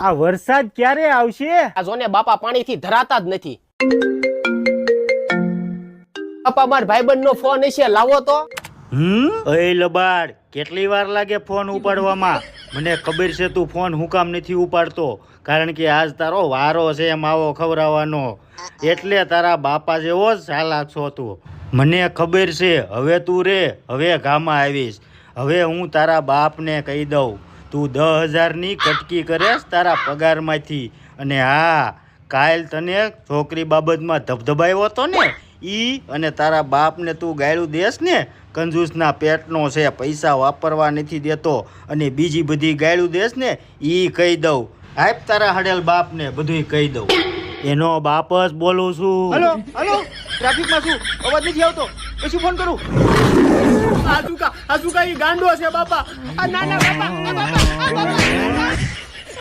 આ વરસાદ ક્યારે આવશે? આ જોને બાપા પાણીથી ધરાતા જ નથી. બાપા માર ભાઈબંધ નો ફોન હશે લાવો તો. હમ? અય લબાડ કેટલી વાર લાગે ફોન ઉપાડવામાં? મને ખબર છે તું ફોન હું કામ નથી ઉપાડતો કારણ કે આજ તારો વારો છે માવો ખવડાવવાનો. એટલે તારા બાપા જેવો જ ચાલાક છો તું. મને ખબર છે હવે તું રે હવે ગામાં આવીશ. હવે હું તારા બાપને કહી દઉં. તું દસ હજારની કટકી કરેશ તારા પગારમાંથી. અને હા કાલ તને છોકરી બાબતમાં ધબધબાયો હતો ને ઈ અને તારા બાપને તું ગાયડું દેશ ને કંજૂસના પેટનો છે પૈસા વાપરવા નથી દેતો. અને બીજી બધી ગાયડું દેશ ને ઈ કહી દઉં. આપ તારા હડેલ બાપને બધુંય કહી દઉં. એનો બાપ જ બોલું છું. હલો હલો ટ્રાફિકમાં છું. અવાજ નથી આવતો. પછી ફોન કરું. આજુકા આજુકા ઈ ગાંડો છે બાપા? આ નાના આ આ બાપા.